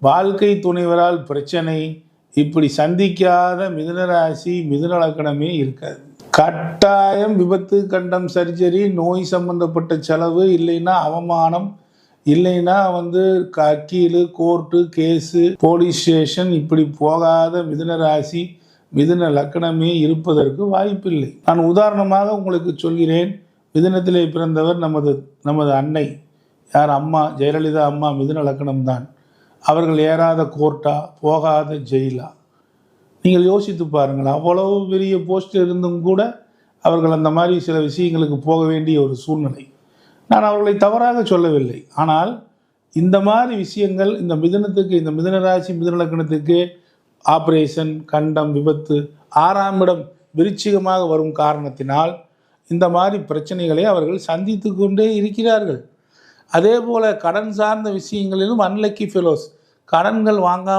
வாழ்க்கை துணைவரால் பிரச்சனை இப்படி சந்திக்காத மிதுனராசி மிதுனலக்கணமே மிதுன லக்கணமே இருக்காது. கட்டாயம் விபத்து கண்டம் சர்ஜரி நோய் சம்பந்தப்பட்ட செலவு இல்லைன்னா அவமானம் இல்லைன்னா வந்து வக்கீலு கோர்ட்டு கேஸு போலீஸ் ஸ்டேஷன் இப்படி போகாத மிதுன ராசி மிதுன லக்கணமே இருப்பதற்கு வாய்ப்பில்லை. நான் உதாரணமாக உங்களுக்கு சொல்கிறேன். மிதுனத்திலே பிறந்தவர் நமது நமது அன்னை. யார் அம்மா ஜெயலலிதா அம்மா மிதுன லக்கணம் தான் அவர்கள் ஏறாத கோர்ட்டா போகாத ஜெயிலா? நீங்கள் யோசித்து பாருங்கள் அவ்வளவு பெரிய போஸ்ட் இருந்தும் கூட அவர்கள் அந்த மாதிரி சில விஷயங்களுக்கு போக வேண்டிய ஒரு சூழ்நிலை. நான் அவர்களை தவறாக சொல்லவில்லை. ஆனால் இந்த மாதிரி விஷயங்கள் இந்த மிதுனத்துக்கு இந்த மிதுன ராசி மிதுன லக்கணத்துக்கு ஆப்ரேஷன் கண்டம் விபத்து ஆறாம் இடம் விருச்சிகமாக வரும் காரணத்தினால் இந்த மாதிரி பிரச்சனைகளை அவர்கள் சந்தித்து கொண்டே இருக்கிறார்கள். அதே போல கடன் சார்ந்த விஷயங்களிலும் அன்லக்கி ஃபெலோஸ் கடன்கள் வாங்காமல்